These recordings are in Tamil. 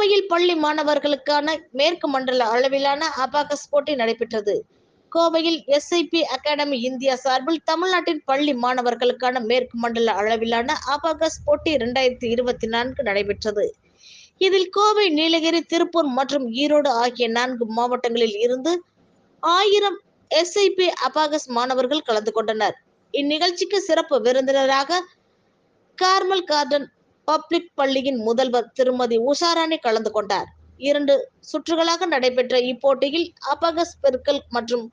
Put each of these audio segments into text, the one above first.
பள்ளி மாணவர்களுக்கான மேற்கு மண்டல அளவிலான அபாகஸ் போட்டி நடைபெற்றது. கோவையில் எஸ்ஐபி அகாடமி இந்தியா சார்பில் தமிழ்நாட்டின் பள்ளி மாணவர்களுக்கான மேற்கு மண்டல அளவிலான அபாகஸ் போட்டி இரண்டாயிரத்தி இருபத்தி நான்கு நடைபெற்றது. இதில் கோவை நீலகிரி திருப்பூர் மற்றும் ஈரோடு ஆகிய நான்கு மாவட்டங்களில் இருந்து ஆயிரம் எஸ்ஐபி அபாகஸ் மாணவர்கள் கலந்து கொண்டனர். இந்நிகழ்ச்சிக்கு சிறப்பு விருந்தினராக கார்மல் கார்டன் பப்ளிக் பள்ளியின் முதல்வர் திருமதி உஷாராணி கலந்து கொண்டார். இரண்டு சுற்றுகளாக நடைபெற்ற இப்போட்டியில் அபகஸ் பெருக்கல் மற்றும்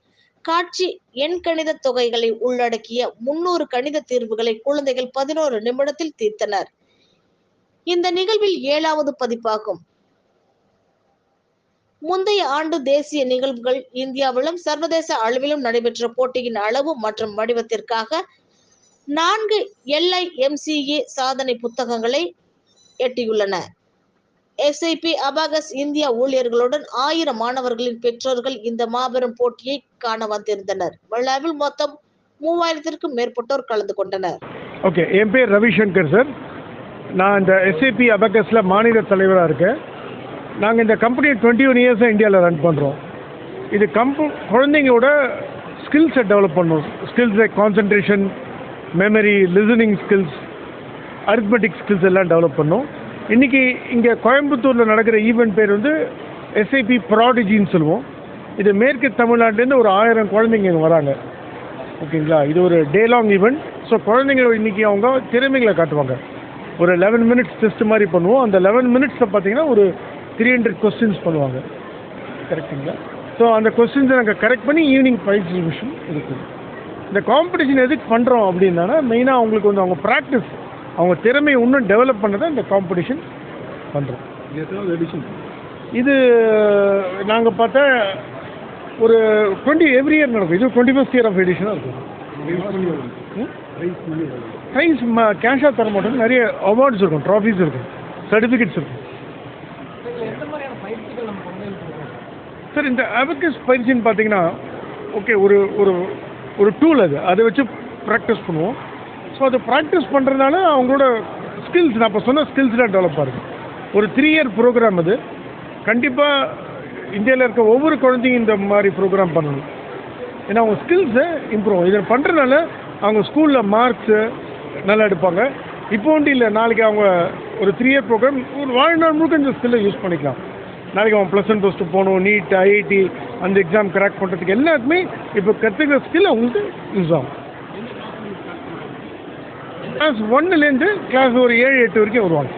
காட்சி எண்கணித தொகைகளை உள்ளடக்கிய முன்னூறு கணித தீர்வுகளை குழந்தைகள் பதினோரு நிமிடத்தில் தீர்த்தனர். இந்த நிகழ்வில் ஏழாவது பதிப்பாகும். முந்தைய ஆண்டு தேசிய நிகழ்வுகள் இந்தியாவிலும் சர்வதேச அளவிலும் நடைபெற்ற போட்டியின் அளவு மற்றும் வடிவத்திற்காக நான்கு எல்ஐஎம்சிஏ சாதனை புத்தகங்களை எட்டியுள்ளன. எஸ்ஐபி அபாகஸ் இந்தியா ஊழியர்களுடன் ஆயிரம் மாணவர்களின் பெற்றோர்கள் இந்த மாபெரும் போட்டியை காண வந்திருந்தனர். விழாவில் மொத்தம் மூவாயிரத்திற்கும் மேற்பட்டோர் கலந்து கொண்டனர். ஓகே என் பேர் ரவிசங்கர் சார். நான் இந்த எஸ்ஏபி அபகஸில் மாநில தலைவராக இருக்கேன். நாங்கள் இந்த கம்பெனி டுவெண்ட்டி ஒன் இயர்ஸாக இந்தியாவில் ரன் பண்ணுறோம் இது கம்ப குழந்தைங்களோட ஸ்கில்ஸை டெவலப் பண்ணணும் skills concentration memory listening skills arithmetic skills எல்லாம் டெவலப் பண்ணோம். இன்றைக்கி இங்கே கோயம்புத்தூரில் நடக்கிற ஈவெண்ட் பேர் வந்து எஸ்ஐபி ப்ராடிஜின்னு சொல்லுவோம். இது மேற்கு தமிழ்நாட்டிலேருந்து ஒரு ஆயிரம் குழந்தைங்க இங்கே வராங்க. ஓகேங்களா? இது ஒரு டே லாங் ஈவெண்ட் ஸோ குழந்தைங்க இன்றைக்கி அவங்க திறமைகளை காட்டுவாங்க. ஒரு லெவன் மினிட்ஸ் டெஸ்ட் மாதிரி பண்ணுவோம். அந்த லெவன் மினிட்ஸில் பார்த்தீங்கன்னா ஒரு த்ரீ ஹண்ட்ரட் கொஸ்டின்ஸ் பண்ணுவாங்க. கரெக்டுங்களா ஸோ அந்த கொஸ்டின்ஸை நாங்கள் கரெக்ட் பண்ணி ஈவினிங் ப்ரைஸ் டிஸ்ட்ரிபியூஷன் இருக்குது இந்த காம்படிஷன் எதுக்கு பண்ணுறோம் அப்படின்னா மெயினாக அவங்களுக்கு வந்து அவங்க ப்ராக்டிஸ் அவங்க திறமையை இன்னும் டெவலப் பண்ண தான் இந்த காம்படிஷன் பண்ணுறோம் இது நாங்கள் பார்த்தா ஒரு டுவெண்ட்டி எவ்ரி இயர் நடக்கும். இது டுவெண்ட்டி ஃபஸ்ட் இயர் ஆஃப் எடிஷனாக இருக்கும். ப்ரைஸ் கேஷாக தர மாட்டோம். நிறைய அவார்ட்ஸ் இருக்கும் ட்ராஃபீஸ் இருக்கும் சர்டிஃபிகேட்ஸ் இருக்கும். சார் இந்த அபக்கஸ் பயிற்சின்னு பார்த்தீங்கன்னா ஓகே ஒரு ஒரு ஒரு டூல் அது. அதை வச்சு ப்ராக்டிஸ் பண்ணுவோம். ஸோ அதை ப்ராக்டிஸ் பண்ணுறதுனால அவங்களோட ஸ்கில்ஸ் நான் இப்போ சொன்ன ஸ்கில்ஸ்லாம் டெவலப் ஆகுது. ஒரு த்ரீ இயர் ப்ரோக்ராம் அது. கண்டிப்பாக இந்தியாவில் இருக்க ஒவ்வொரு குழந்தையும் இந்த மாதிரி ப்ரோக்ராம் பண்ணணும். ஏன்னா அவங்க ஸ்கில்ஸை இம்ப்ரூவ் இதை பண்ணுறதுனால அவங்க ஸ்கூலில் மார்க்ஸு நல்லா எடுப்பாங்க. இப்போ ஒன்றும் இல்லை நாளைக்கு அவங்க ஒரு த்ரீ இயர் ப்ரோக்ராம் ஒரு வாழ்நாள் முழுக்க இந்த ஸ்கில்லை யூஸ் பண்ணிக்கலாம். நாளைக்கு அவன் ப்ளஸ் ஒன் ப்ளஸ் டூ போகணும் நீட் ஐஐடி அந்த எக்ஸாம் கிராக் பண்ணுறதுக்கு எல்லாத்துமே இப்போ கற்றுக்கிற ஸ்கில் உங்களுக்கு யூஸ் ஆகும். கிளாஸ் ஒன்னுலேருந்து கிளாஸ் ஒரு ஏழு எட்டு வரைக்கும் வருவாங்க.